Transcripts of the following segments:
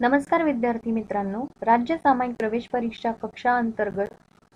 नमस्कार विद्यार्थी मित्रांनो. राज्य सामायिक प्रवेश परीक्षा कक्षा अंतर्गत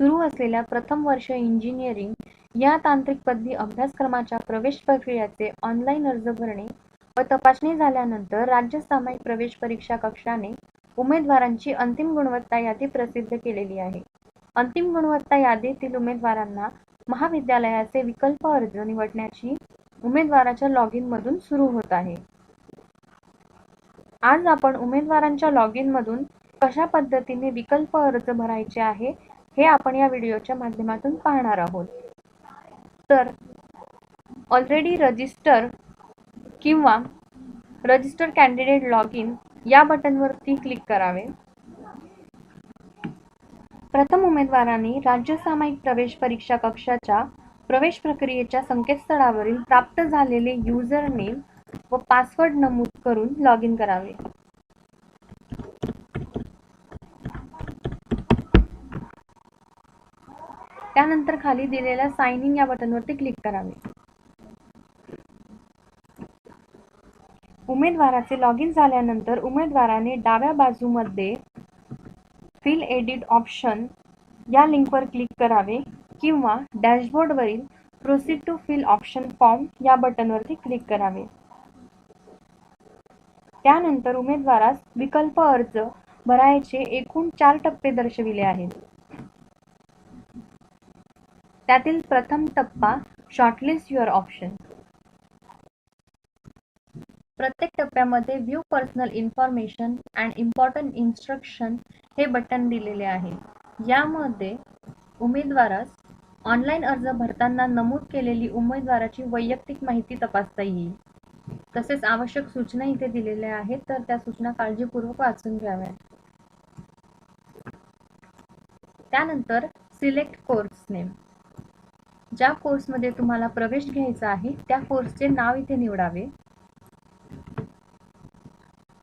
सुरू असलेल्या प्रथम वर्ष इंजिनिअरिंग या तांत्रिक पदवी अभ्यासक्रमाच्या प्रवेश प्रक्रियेचे ऑनलाईन अर्ज भरणे व तपासणी झाल्यानंतर राज्य सामायिक प्रवेश परीक्षा कक्षाने उमेदवारांची अंतिम गुणवत्ता यादी प्रसिद्ध केलेली आहे. अंतिम गुणवत्ता यादीतील उमेदवारांना महाविद्यालयाचे विकल्प अर्ज निवडण्याची उमेदवाराच्या लॉग इन मधून सुरू होत आहे. आज आपण उमेदवारांच्या लॉग इन मधून कशा पद्धतीने विकल्प अर्ज भरायचे आहे हे आपण या व्हिडिओच्या माध्यमातून पाहणार आहोत. तर ऑलरेडी रजिस्टर किंवा रजिस्टर कॅन्डिडेट लॉग इन या बटनवरती क्लिक करावे. प्रथम उमेदवारांनी राज्य सामायिक प्रवेश परीक्षा कक्षाच्या प्रवेश प्रक्रियेच्या संकेतस्थळावरील प्राप्त झालेले युजर नेम व पासवर्ड नमूद करून लॉग इन करावे. त्यानंतर खाली दिलेल्या साइन इन या बटनवरती क्लिक करावे. उमेदवाराचे लॉग इन झाल्यानंतर उमेदवाराने डाव्या बाजूमध्ये फिल एडिट ऑप्शन या लिंकवर क्लिक करावे किंवा डॅशबोर्डवरील proceed to fill option form या बटनवरती क्लिक करावे. त्यानंतर उमेदवारास विकल्प अर्ज भरायचे एकूण चार टप्पे दर्शविले आहेत. त्यातील प्रथम टप्पा शॉर्टलिस्ट युअर ऑप्शन प्रत्येक टप्प्यामध्ये view personal information and important instruction हे बटन दिलेले आहे. यामध्ये उमेदवारास ऑनलाईन अर्ज भरताना नमूद केलेली उमेदवाराची वैयक्तिक माहिती तपासता येईल. तसेच आवश्यक सूचना इथे दिलेल्या आहेत तर त्या सूचना काळजीपूर्वक वाचून घ्याव्या त्यानंतर सिलेक्ट कोर्स नेम. ज्या कोर्समध्ये तुम्हाला प्रवेश घ्यायचा आहे त्या कोर्सचे नाव इथे निवडावे.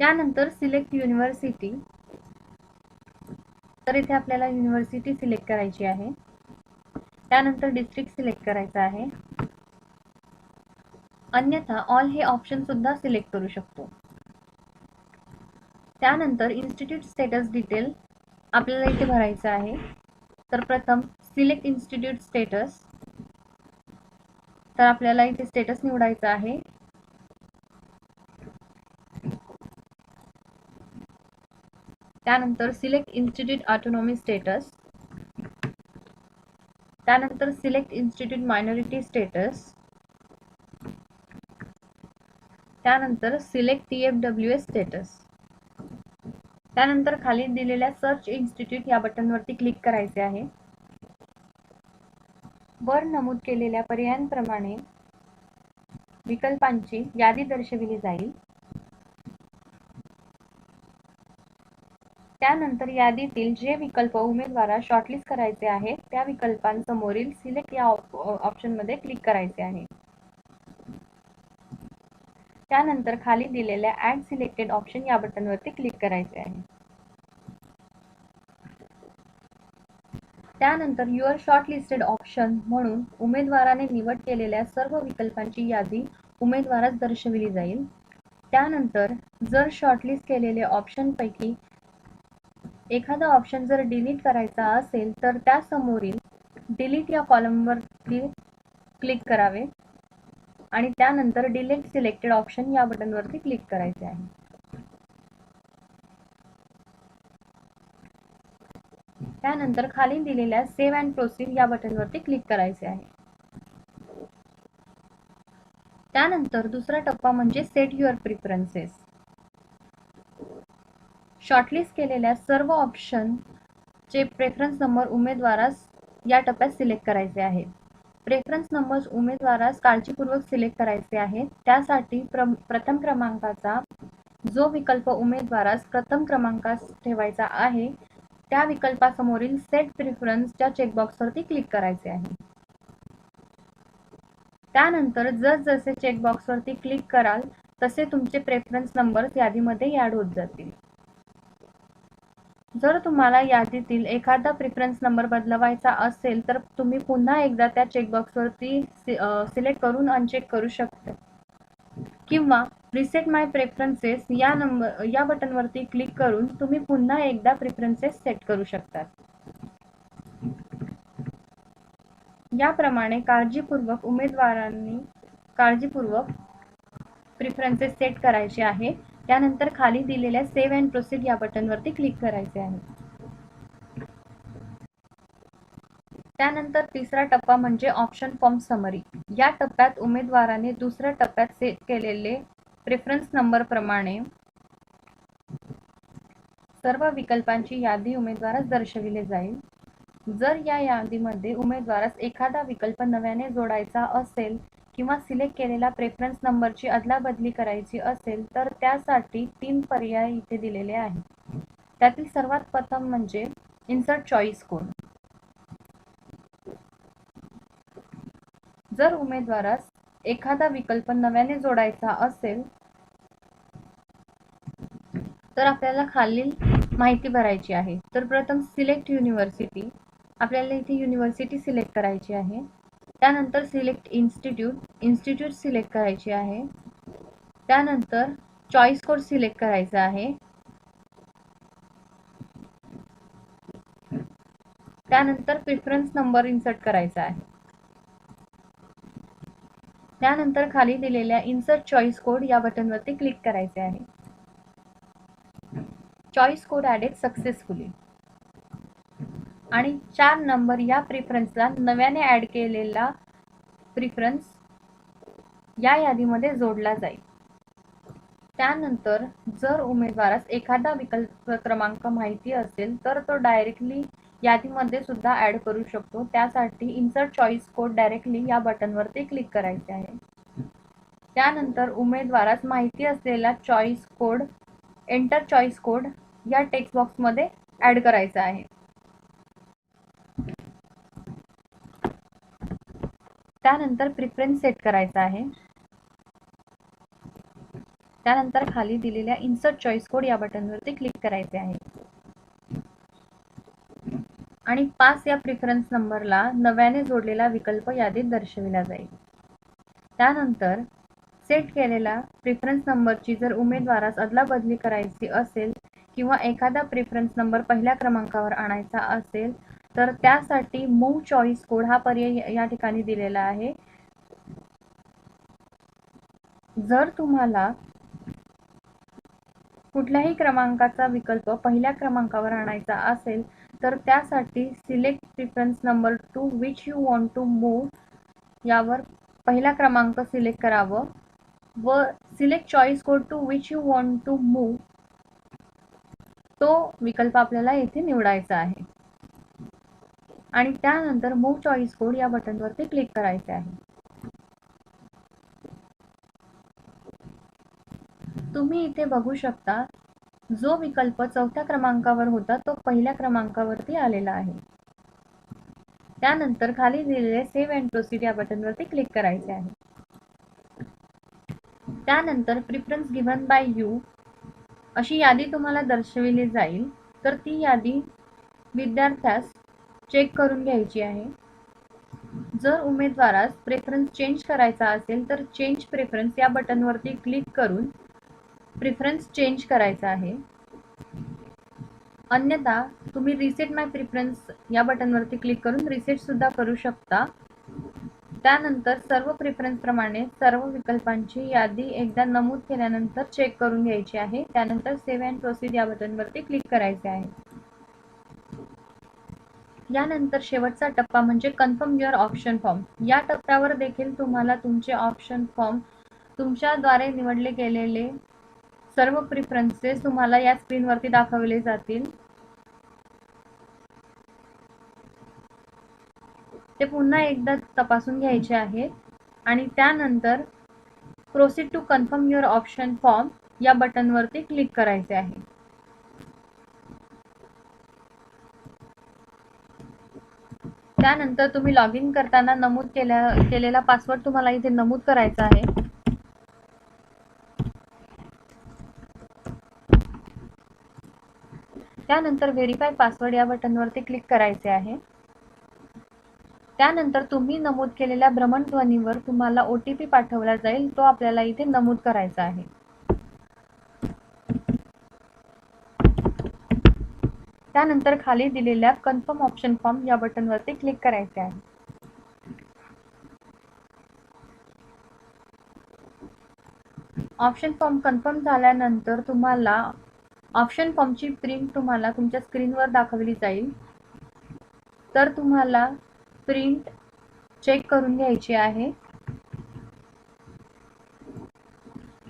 त्यानंतर सिलेक्ट युनिव्हर्सिटी. तर इथे आपल्याला युनिव्हर्सिटी सिलेक्ट करायची आहे. त्यानंतर डिस्ट्रिक्ट सिलेक्ट करायचा आहे. अन्यथा ऑल हे ऑप्शन सुद्धा सिलेक्ट करू शकतो. त्यानंतर इन्स्टिट्यूट स्टेटस डिटेल आपल्याला इथे भरायचं आहे. तर प्रथम सिलेक्ट इन्स्टिट्यूट स्टेटस तर आपल्याला इथे स्टेटस निवडायचा आहे. त्यानंतर सिलेक्ट इन्स्टिट्यूट ऑटोनॉमी स्टेटस त्यानंतर सिलेक्ट इन्स्टिट्यूट मायनॉरिटी स्टेटस त्यानंतर select T F W S status. त्यानंतर खाली दिलेल्या सर्च इन्स्टिट्यूट या बटनवरती क्लिक करायचे आहे. वर नमूद केलेल्या पर्यायांप्रमाणे विकल्पांची यादी दर्शविली जाईल. त्यानंतर यादीतील जे विकल्प उमेदवारा शॉर्टलिस्ट करायचे आहे त्या विकल्पांसमोरील सिलेक्ट या ऑप्शनमध्ये क्लिक करायचे आहे. त्यानंतर खाली दिलेल्या ऍड सिलेक्टेड ऑप्शन या बटनवरती क्लिक करायचे आहे. त्यानंतर युअर शॉर्ट लिस्टेड ऑप्शन म्हणून उमेदवाराने निवड केलेल्या सर्व विकल्पांची यादी उमेदवारास दर्शविली जाईल. त्यानंतर जर शॉर्टलिस्ट केलेले ऑप्शनपैकी एखादा ऑप्शन जर डिलीट करायचा असेल तर त्या समोरील डिलीट या कॉलमवरती क्लिक करावे. आणि त्यानंतर डिलीट सिलेक्टेड ऑप्शन या बटनवरती क्लिक करायचे आहे. त्यानंतर खाली दिलेल्या सेव्ह अँड प्रोसीड या बटनवरती क्लिक करायचे आहे. त्यानंतर दुसरा टप्पा म्हणजे सेट युअर प्रिफरन्सेस शॉर्टलिस्ट केलेल्या सर्व ऑप्शन चे प्रेफरन्स नंबर उमेदवारास या टप्प्यात सिलेक्ट करायचे आहेत प्रेफरन्स नंबर्स उमेदवारास काळजीपूर्वक सिलेक्ट करायचे आहेत. त्यासाठी प्र प्रथम क्रमांकाचा जो विकल्प उमेदवारास प्रथम क्रमांकास ठेवायचा आहे त्या विकल्पासमोरील सेट प्रिफरन्सच्या चेकबॉक्सवरती क्लिक करायचे आहे. त्यानंतर जसजसे चेकबॉक्सवरती क्लिक कराल तसे तुमचे प्रेफरन्स नंबर्स यादीमध्ये ॲड होत जातील. जर तुम्हाला यादीतील एखादा प्रिफरन्स नंबर बदलवायचा असेल तर तुम्ही पुन्हा एकदा त्या चेकबॉक्सवरती सिलेक्ट करून अनचेक करू शकता. किंवा रिसेट माय प्रेफरन्सेस या नंबर या बटनवरती क्लिक करून तुम्ही पुन्हा एकदा प्रिफरन्सेस सेट करू शकता. याप्रमाणे काळजीपूर्वक उमेदवारांनी काळजीपूर्वक प्रिफरन्सेस सेट करायचे आहे. त्यानंतर खाली दिलेल्या सेव्ह अँड प्रोसीड या बटनवरती क्लिक करायचे आहे. त्यानंतर तिसरा टप्पा म्हणजे ऑप्शन फॉर्म समरी या टप्प्यात उमेदवाराने दुसऱ्या टप्प्यात सेट केलेले प्रेफरन्स नंबर प्रमाणे सर्व विकल्पांची यादी उमेदवारास दर्शविले जाईल. जर या यादीमध्ये उमेदवारास एखादा विकल्प नव्याने जोडायचा असेल किंवा सिलेक्ट केलेला प्रेफरन्स नंबरची अदलाबदली करायची असेल तर त्यासाठी तीन पर्याय इथे दिलेले आहेत. त्यातील सर्वात प्रथम म्हणजे इन्सर्ट चॉईस कोड जर उमेदवारास एखादा विकल्प नव्याने जोडायचा असेल तर आपल्याला खालील माहिती भरायची आहे. तर प्रथम सिलेक्ट युनिव्हर्सिटी आपल्याला इथे युनिव्हर्सिटी सिलेक्ट करायची आहे. त्यानंतर सिलेक्ट इन्स्टिट्यूट इन्स्टिट्यूट सिलेक्ट करायची आहे. त्यानंतर चॉईस कोड सिलेक्ट करायचा आहे. त्यानंतर प्रिफरन्स नंबर इन्सर्ट करायचा आहे. त्यानंतर खाली दिलेल्या इन्सर्ट चॉईस कोड या बटनवरती क्लिक करायचे आहे. चॉईस कोड ॲडेड सक्सेसफुली आणि चार नंबर या प्रिफरन्सला नव्याने ॲड केलेला प्रिफरन्स या यादीमध्ये जोडला जाईल. त्यानंतर जर उमेदवारास एखादा विकल्प क्रमांक माहिती असेल तर तो डायरेक्टली यादीमध्ये सुद्धा ॲड करू शकतो. त्यासाठी इन्सर्ट चॉईस कोड डायरेक्टली या बटनवरती क्लिक करायचे आहे. त्यानंतर उमेदवारास माहिती असलेला choice code enter choice code या टेक्स्ट बॉक्समध्ये ॲड करायचा आहे. त्यानंतर प्रिफरन्स सेट करायचा आहे. त्यानंतर खाली दिलेल्या इन्सर्ट चॉईस कोड या बटनवरती क्लिक करायचे आहे. आणि पास या प्रिफरन्स नंबरला नव्याने जोडलेला विकल्प यादीत दर्शविला जाईल. त्यानंतर सेट केलेला प्रिफरन्स नंबरची जर उमेदवारास अदलाबदली करायची असेल किंवा एखादा प्रिफरन्स नंबर पहिल्या क्रमांकावर आणायचा असेल तर त्यासाठी मूव चॉईस कोड हा पर्याय या ठिकाणी दिलेला आहे. जर तुम्हाला कुठल्याही क्रमांकाचा विकल्प पहिल्या क्रमांकावर आणायचा असेल तर त्यासाठी select preference number to which you want to move यावर पहिला क्रमांक सिलेक्ट करावं. व select choice code to which you want to move तो विकल्प आपल्याला येथे निवडायचा आहे. आणि त्यानंतर मूव चॉईस कोड या बटनवरती क्लिक करायचे आहे. तुम्ही इथे बघू शकता जो विकल्प चौथ्या क्रमांकावर होता तो पहिल्या क्रमांकावरती आलेला आहे. त्यानंतर खाली दिलेले सेव्ह अँड प्रोसीड या बटनवरती क्लिक करायचे आहे. त्यानंतर प्रिफरन्स गिव्हन बाय यू अशी यादी तुम्हाला दर्शविली जाईल. तर ती यादी विद्यार्थ्यास चेक करून घ्यायची आहे. जर उमेदवारास प्रेफरन्स चेंज करायचा असेल तर चेंज प्रेफरन्स या बटनवरती क्लिक करून प्रिफरन्स चेंज करायचा आहे. अन्यथा तुम्ही रिसेट माय प्रिफरन्स या बटनवरती क्लिक करून रिसेट सुद्धा करू शकता. त्यानंतर सर्व प्रिफरन्सप्रमाणे सर्व विकल्पांची यादी एकदा नमूद केल्यानंतर चेक करून घ्यायची आहे. त्यानंतर सेव्ह अँड प्रोसीड या बटनवरती क्लिक करायचे आहे. यानंतर शेवटचा टप्पा म्हणजे कन्फर्म युअर ऑप्शन फॉर्म या टप्प्यावर देखील तुम्हाला तुमचे ऑप्शन फॉर्म तुमच्याद्वारे निवडले गेलेले सर्व प्रिफरन्सेस तुम्हाला या स्क्रीनवरती दाखवले जातील. ते पुन्हा एकदा तपासून घ्यायचे आहे आणि त्यानंतर proceed to confirm your option form या बटनवरती क्लिक करायचे आहे. त्यानंतर तुम्ही लॉग इन करताना नमूद केल्या केलेला पासवर्ड तुम्हाला इथे नमूद करायचा आहे. त्यानंतर व्हेरीफाय पासवर्ड या बटनवरती क्लिक करायचे आहे. त्यानंतर तुम्ही नमूद केलेल्या भ्रमणध्वनीवर तुम्हाला ओ टी पी पाठवला जाईल तो आपल्याला इथे नमूद करायचा आहे. त्यानंतर खाली दिलेल्या कन्फर्म ऑप्शन फॉर्म या बटनवरती क्लिक करायचे आहे. ऑप्शन फॉर्म कन्फर्म झाल्यानंतर तुम्हाला ऑप्शन फॉर्मची प्रिंट तुम्हाला तुमच्या स्क्रीनवर दाखवली जाईल. तर तुम्हाला प्रिंट चेक करून घ्यायची आहे.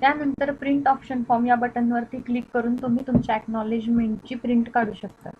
त्यानंतर प्रिंट ऑप्शन फॉर्म या बटनवरती क्लिक करून तुम्ही तुमच्या ॲक्नॉलेजमेंटची प्रिंट काढू शकता.